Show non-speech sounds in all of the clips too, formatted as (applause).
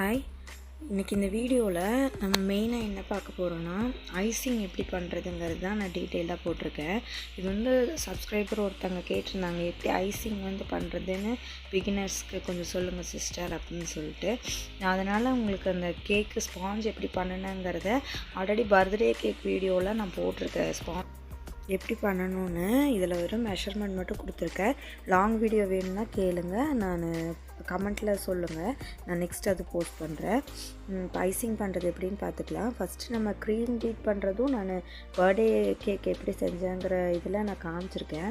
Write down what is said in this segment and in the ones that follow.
Hi இன்றைக்கி இந்த வீடியோவில் நம்ம மெயினாக என்ன பார்க்க போகிறோன்னா ஐசிங் எப்படி பண்ணுறதுங்கிறது தான் நான் டீட்டெயிலாக போட்டிருக்கேன் இது வந்து சப்ஸ்கிரைபர் ஒருத்தவங்க கேட்டிருந்தாங்க எப்படி ஐசிங் வந்து பண்ணுறதுன்னு பிகினர்ஸ்க்கு கொஞ்சம் சொல்லுங்கள் சிஸ்டர் அப்படின்னு சொல்லிட்டு நான் அதனால் உங்களுக்கு அந்த கேக்கு ஸ்பாஞ்ச் எப்படி பண்ணணுங்கிறத ஆல்ரெடி பர்த்டே கேக் வீடியோவில் நான் போட்டிருக்கேன் ஸ்பாஞ்ச் எப்படி பண்ணணும்னு இதில் வெறும் மெஷர்மெண்ட் மட்டும் கொடுத்துருக்கேன் லாங் வீடியோ வேணும்னா கேளுங்க நான் கமெண்ட்டில் சொல்லுங்கள் நான் நெக்ஸ்ட் அது போஸ்ட் பண்ணுறேன் இப்போ ஐசிங் பண்ணுறது எப்படின்னு பார்த்துக்கலாம் ஃபஸ்ட்டு நம்ம க்ரீம் பீட் பண்ணுறதும் நான் பர்த்டே கேக் எப்படி செஞ்சேங்கிற இதில் நான் காமிச்சிருக்கேன்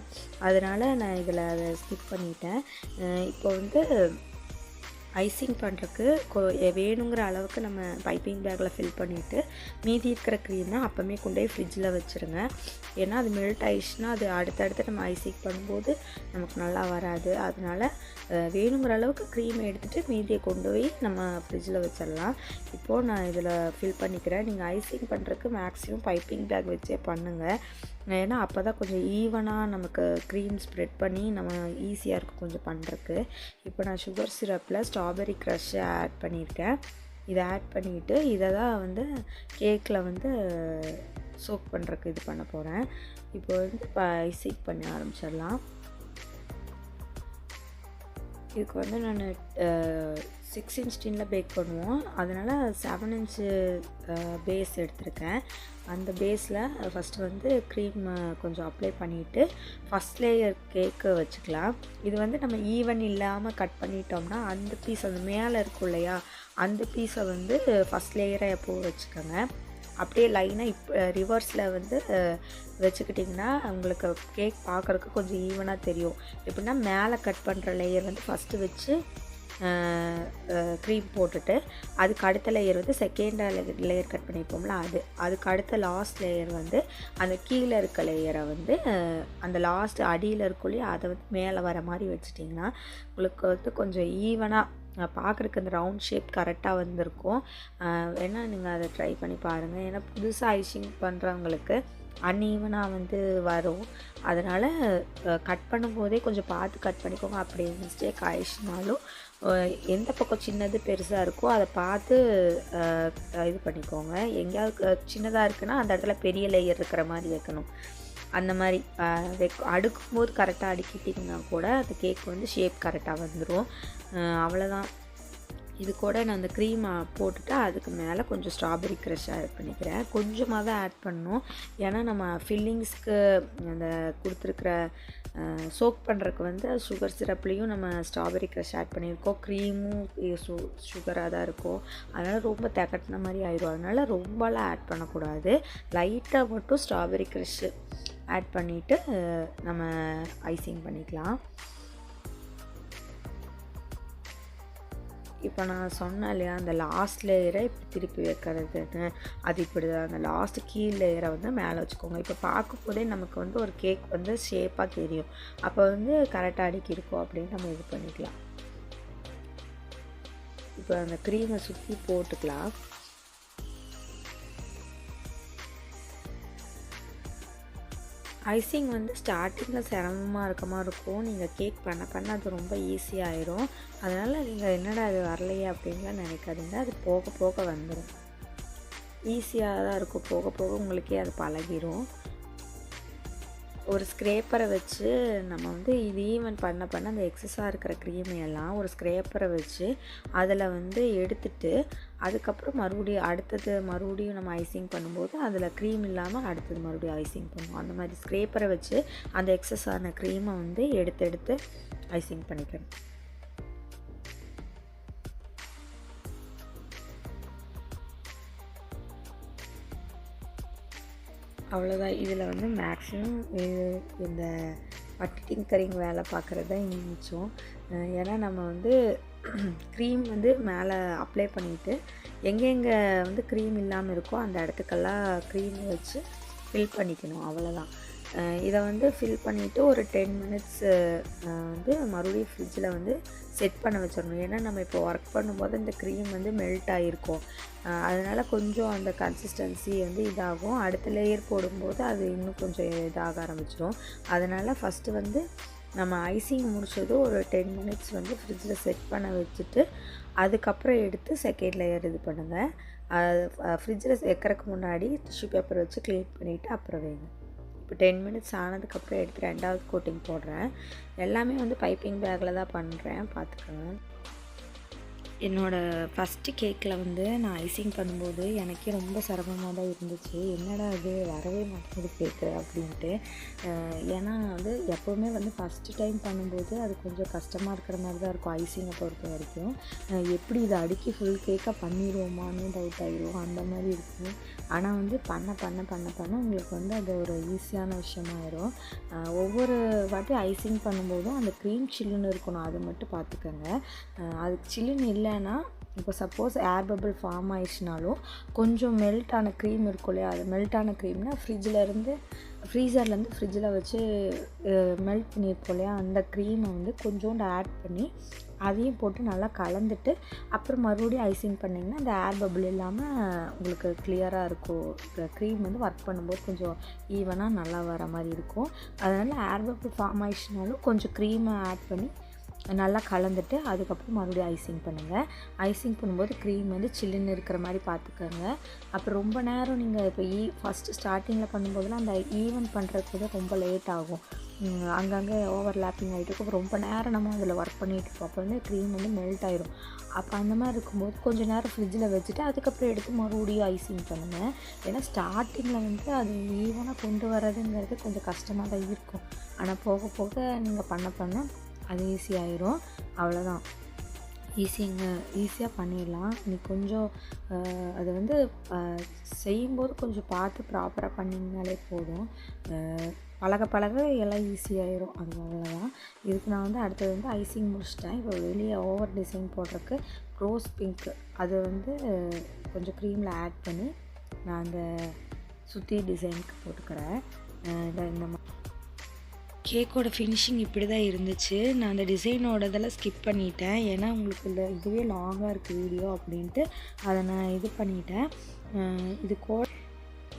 அதனால் நான் இதில் அதை ஸ்கிப் பண்ணிட்டேன் இப்போ வந்து ஐசிங் பண்ணுறதுக்கு வேணுங்கிற அளவுக்கு நம்ம பைப்பிங் பேக்கில் ஃபில் பண்ணிவிட்டு மீதி இருக்கிற க்ரீமை அப்போமே கொண்டு போய் ஃப்ரிட்ஜில் வச்சுருங்க ஏன்னா அது மெல்ட் ஆயிடுச்சுன்னா அது அடுத்தடுத்து நம்ம ஐசிங் பண்ணும்போது நமக்கு நல்லா வராது அதனால் வேணுங்கிற அளவுக்கு க்ரீமை எடுத்துகிட்டு மீதியை கொண்டு போய் நம்ம ஃப்ரிட்ஜில் வச்சிடலாம் இப்போது நான் இதில் ஃபில் பண்ணிக்கிறேன் நீங்கள் ஐசிங் பண்ணுறதுக்கு மேக்ஸிமம் பைப்பிங் பேக் வச்சே பண்ணுங்கள் ஏன்னா அப்போ தான் கொஞ்சம் ஈவனாக நமக்கு க்ரீம் ஸ்ப்ரெட் பண்ணி நம்ம ஈஸியாக இருக்கும் கொஞ்சம் பண்ணுறதுக்கு இப்போ நான் சுகர் சிரப்பில் ஸ்டா ஸ்ட்ராபெரி க்ரஷ்ஷை ஆட் பண்ணியிருக்கேன் இதை ஆட் பண்ணிவிட்டு இதை தான் வந்து கேக்கில் வந்து சோக் பண்ணுறக்கு இது பண்ண போகிறேன் இப்போ வந்து ப சீக் பண்ண ஆரம்பிச்சிடலாம் இதுக்கு வந்து நான் சிக்ஸ் இன்ச் டின்னில் பேக் பண்ணுவோம் அதனால் செவன் இன்ச்சு பேஸ் எடுத்திருக்கேன் அந்த பேஸில் ஃபஸ்ட்டு வந்து க்ரீம் கொஞ்சம் அப்ளை பண்ணிவிட்டு ஃபஸ்ட் லேயர் கேக்கு வச்சுக்கலாம் இது வந்து நம்ம ஈவன் இல்லாமல் கட் பண்ணிட்டோம்னா அந்த பீஸ் அந்த மேலே இருக்கும் இல்லையா அந்த பீஸை வந்து ஃபஸ்ட் லேயராக எப்போ வச்சுக்கோங்க அப்படியே லைனாக இப்போ ரிவர்ஸில் வந்து வச்சுக்கிட்டிங்கன்னா உங்களுக்கு கேக் பார்க்குறக்கு கொஞ்சம் ஈவனாக தெரியும் எப்படின்னா மேலே கட் பண்ணுற லேயர் வந்து ஃபஸ்ட்டு வச்சு க்ரீம் போட்டுட்டு அதுக்கு அடுத்த லேயர் வந்து செகண்ட் லேயர் கட் பண்ணியிருப்போம்ல அது அதுக்கு அடுத்த லாஸ்ட் லேயர் வந்து அந்த கீழே இருக்க லேயரை வந்து அந்த லாஸ்ட் அடியில் இருக்குள்ளேயே அதை வந்து மேலே வர மாதிரி வச்சுட்டிங்கன்னா உங்களுக்கு வந்து கொஞ்சம் ஈவனாக பார்க்குறக்கு அந்த ரவுண்ட் ஷேப் கரெக்டாக வந்திருக்கும் வேணால் நீங்கள் அதை ட்ரை பண்ணி பாருங்கள் ஏன்னா புதுசாக ஐஷிங் பண்ணுறவங்களுக்கு அன்ஈவனாக வந்து வரும் அதனால் கட் பண்ணும்போதே கொஞ்சம் பார்த்து கட் பண்ணிக்கோங்க அப்படி மிஸ்டேக் ஆயிடுச்சுனாலும் எந்த பக்கம் சின்னது பெருசாக இருக்கோ அதை பார்த்து இது பண்ணிக்கோங்க எங்கேயாவது சின்னதாக இருக்குன்னா அந்த இடத்துல பெரிய லேயர் இருக்கிற மாதிரி வைக்கணும் அந்த மாதிரி அடுக்கும் போது கரெக்டாக அடுக்கிட்டிங்கன்னா கூட அந்த கேக் வந்து ஷேப் கரெக்டாக வந்துடும் அவ்வளோதான் இது கூட நான் அந்த க்ரீமை போட்டுட்டு அதுக்கு மேலே கொஞ்சம் ஸ்ட்ராபெரி க்ரஷ் ஆட் பண்ணிக்கிறேன் கொஞ்சமாக தான் ஆட் பண்ணணும் ஏன்னா நம்ம ஃபில்லிங்ஸ்க்கு அந்த கொடுத்துருக்குற சோக் பண்ணுறதுக்கு வந்து சுகர் சிரப்லேயும் நம்ம ஸ்ட்ராபெரி க்ரஷ் ஆட் பண்ணியிருக்கோம் க்ரீமும் சு சுகராக தான் இருக்கும் அதனால் ரொம்ப தகட்டின மாதிரி ஆயிடும் அதனால் ரொம்பலாம் ஆட் பண்ணக்கூடாது லைட்டாக மட்டும் ஸ்ட்ராபெரி க்ரஷ்ஷு ஆட் பண்ணிவிட்டு நம்ம ஐசிங் பண்ணிக்கலாம் இப்போ நான் சொன்னேன் இல்லையா அந்த லாஸ்ட் லேயரை இப்படி திருப்பி வைக்கிறதுன்னு அது இப்படி தான் அந்த லாஸ்ட் கீழ் லேயரை வந்து மேலே வச்சுக்கோங்க இப்போ பார்க்கும்போதே நமக்கு வந்து ஒரு கேக் வந்து ஷேப்பாக தெரியும் அப்போ வந்து கரெக்டாக அடிக்கி இருக்கும் அப்படின்னு நம்ம இது பண்ணிக்கலாம் இப்போ அந்த க்ரீமை சுற்றி போட்டுக்கலாம் ஐசிங் வந்து ஸ்டார்டிங்கில் சிரமமாக இருக்க மாதிரி இருக்கும் நீங்கள் கேக் பண்ண பண்ண அது ரொம்ப ஈஸியாகிடும் அதனால் நீங்கள் என்னடா அது வரலையே அப்படின்லாம் நினைக்காதீங்க அது போக போக வந்துடும் ஈஸியாக தான் இருக்கும் போக போக உங்களுக்கே அது பழகிடும் ஒரு ஸ்க்ரேப்பரை வச்சு நம்ம வந்து இது ஈவன் பண்ண பண்ண அந்த எக்ஸஸாக இருக்கிற க்ரீமையெல்லாம் ஒரு ஸ்க்ரேப்பரை வச்சு அதில் வந்து எடுத்துட்டு அதுக்கப்புறம் மறுபடியும் அடுத்தது மறுபடியும் நம்ம ஐசிங் பண்ணும்போது அதில் க்ரீம் இல்லாமல் அடுத்தது மறுபடியும் ஐசிங் பண்ணுவோம் அந்த மாதிரி ஸ்க்ரேப்பரை வச்சு அந்த எக்ஸஸ் ஆன க்ரீமை வந்து எடுத்து எடுத்து ஐசிங் பண்ணிக்கணும் அவ்வளோதான் இதில் வந்து மேக்ஸிமம் இந்த பட்டு டிங்கரிங் வேலை பார்க்குறது தான் மிச்சம் ஏன்னா நம்ம வந்து க்ரீம் (clears throat) வந்து மேலே அப்ளை பண்ணிவிட்டு எங்கெங்கே வந்து க்ரீம் இல்லாமல் இருக்கோ அந்த இடத்துக்கெல்லாம் க்ரீம் வச்சு ஃபில் பண்ணிக்கணும் அவ்வளோதான் இதை வந்து ஃபில் பண்ணிவிட்டு ஒரு டென் மினிட்ஸ் வந்து மறுபடியும் ஃப்ரிட்ஜில் வந்து செட் பண்ண வச்சிடணும் ஏன்னா நம்ம இப்போ ஒர்க் பண்ணும்போது இந்த க்ரீம் வந்து மெல்ட் ஆகிருக்கும் அதனால் கொஞ்சம் அந்த கன்சிஸ்டன்சி வந்து இதாகும் அடுத்த லேயர் போடும்போது அது இன்னும் கொஞ்சம் இதாக ஆரம்பிச்சிடும் அதனால் ஃபஸ்ட்டு வந்து நம்ம ஐசிங் முடித்ததும் ஒரு டென் மினிட்ஸ் வந்து ஃப்ரிட்ஜில் செட் பண்ண வச்சுட்டு அதுக்கப்புறம் எடுத்து செகண்ட் லேயர் இது பண்ணுங்கள் ஃப்ரிட்ஜில் வைக்கிறதுக்கு முன்னாடி டிஷ்யூ பேப்பர் வச்சு க்ளீன் பண்ணிவிட்டு அப்புறம் வைங்க இப்போ டென் மினிட்ஸ் ஆனதுக்கப்புறம் எடுத்து ரெண்டாவது கோட்டிங் போடுறேன் எல்லாமே வந்து பைப்பிங் பேக்கில் தான் பண்ணுறேன் பார்த்துக்கோங்க என்னோடய ஃபஸ்ட்டு கேக்கில் வந்து நான் ஐசிங் பண்ணும்போது எனக்கே ரொம்ப சிரமமாக தான் இருந்துச்சு என்னடா அது வரவே மாட்டேது கேக்கு அப்படின்ட்டு ஏன்னா வந்து எப்போவுமே வந்து ஃபஸ்ட்டு டைம் பண்ணும்போது அது கொஞ்சம் கஷ்டமாக இருக்கிற மாதிரி தான் இருக்கும் ஐசிங்கை பொறுத்த வரைக்கும் எப்படி இதை அடுக்கி ஃபுல் கேக்காக பண்ணிடுவோமான்னு டவுட் ஆகிடும் அந்த மாதிரி இருக்கும் ஆனால் வந்து பண்ண பண்ண பண்ண பண்ண உங்களுக்கு வந்து அது ஒரு ஈஸியான விஷயமாயிடும் ஒவ்வொரு வாட்டி ஐசிங் பண்ணும்போதும் அந்த க்ரீம் சில்லுன்னு இருக்கணும் அது மட்டும் பார்த்துக்கோங்க அது சில்லுன்னு இல்லை இல்லைன்னா இப்போ சப்போஸ் ஏர் பபிள் ஃபார்ம் ஆயிடுச்சுனாலும் கொஞ்சம் மெல்ட் ஆன க்ரீம் இருக்கும் இல்லையா அது மெல்ட் ஆன ஃப்ரிட்ஜில் இருந்து ஃப்ரீசர்லேருந்து ஃப்ரிட்ஜில் வச்சு மெல்ட் பண்ணியிருக்கோம் இல்லையா அந்த க்ரீமை வந்து கொஞ்சோண்டு ஆட் பண்ணி அதையும் போட்டு நல்லா கலந்துட்டு அப்புறம் மறுபடியும் ஐசிங் பண்ணிங்கன்னா அந்த ஏர் பபிள் இல்லாமல் உங்களுக்கு கிளியராக இருக்கும் க்ரீம் வந்து ஒர்க் பண்ணும்போது கொஞ்சம் ஈவனாக நல்லா வர மாதிரி இருக்கும் அதனால் ஏர் பபிள் ஃபார்ம் ஆயிடுச்சுனாலும் கொஞ்சம் க்ரீமை ஆட் பண்ணி நல்லா கலந்துட்டு அதுக்கப்புறம் மறுபடியும் ஐசிங் பண்ணுங்கள் ஐசிங் பண்ணும்போது க்ரீம் வந்து சில்லுன்னு இருக்கிற மாதிரி பார்த்துக்கோங்க அப்புறம் ரொம்ப நேரம் நீங்கள் இப்போ ஈ e, ஃபஸ்ட்டு ஸ்டார்டிங்கில் பண்ணும்போதெல்லாம் அந்த ஈவன் பண்ணுறதுக்கு தான் ரொம்ப லேட் ஆகும் அங்கங்கே ஓவர் லேப்பிங் ஆகிட்டு இருக்கும் ரொம்ப நேரம் நம்ம அதில் ஒர்க் பண்ணிகிட்டு இருப்போம் அப்போ வந்து க்ரீம் வந்து மெல்ட் ஆயிரும் அப்போ அந்த மாதிரி இருக்கும்போது கொஞ்சம் நேரம் ஃப்ரிட்ஜில் வச்சுட்டு அதுக்கப்புறம் எடுத்து மறுபடியும் ஐசிங் பண்ணுங்கள் ஏன்னா ஸ்டார்டிங்கில் வந்து அது ஈவனாக கொண்டு வரதுங்கிறது கொஞ்சம் கஷ்டமாக தான் இருக்கும் ஆனால் போக போக நீங்கள் பண்ண பண்ண அது ஈஸியாயிரும் அவ்வளோதான் ஈஸிங்க ஈஸியாக பண்ணிடலாம் நீ கொஞ்சம் அது வந்து செய்யும்போது கொஞ்சம் பார்த்து ப்ராப்பராக பண்ணிங்கனாலே போதும் பழக பழக எல்லாம் ஈஸியாயிரும் அது அவ்வளோதான் இதுக்கு நான் வந்து அடுத்தது வந்து ஐசிங் முடிச்சிட்டேன் இப்போ வெளியே ஓவர் டிசைன் போடுறதுக்கு ரோஸ் பிங்க் அது வந்து கொஞ்சம் க்ரீமில் ஆட் பண்ணி நான் அந்த சுற்றி டிசைனுக்கு போட்டுக்கிறேன் இந்த மாதிரி கேக்கோட ஃபினிஷிங் இப்படி தான் இருந்துச்சு நான் அந்த டிசைனோடதெல்லாம் ஸ்கிப் பண்ணிட்டேன் ஏன்னா உங்களுக்கு இந்த இதுவே லாங்காக இருக்குது வீடியோ அப்படின்ட்டு அதை நான் இது பண்ணிட்டேன் இது கோ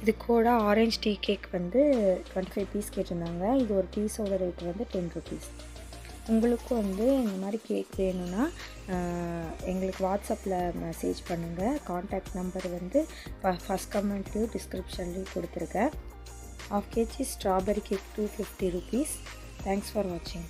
இது கூட ஆரஞ்சு டீ கேக் வந்து டுவெண்ட்டி ஃபைவ் பீஸ் கேட்டிருந்தாங்க இது ஒரு பீஸோட ரேட் வந்து டென் ருபீஸ் உங்களுக்கும் வந்து இந்த மாதிரி கேக் வேணும்னா எங்களுக்கு வாட்ஸ்அப்பில் மெசேஜ் பண்ணுங்கள் காண்டாக்ட் நம்பர் வந்து ஃபஸ்ட் கமெண்ட்டு டிஸ்கிரிப்ஷன்லேயும் கொடுத்துருக்கேன் Half kg strawberry cake 250 rupees. Thanks for watching.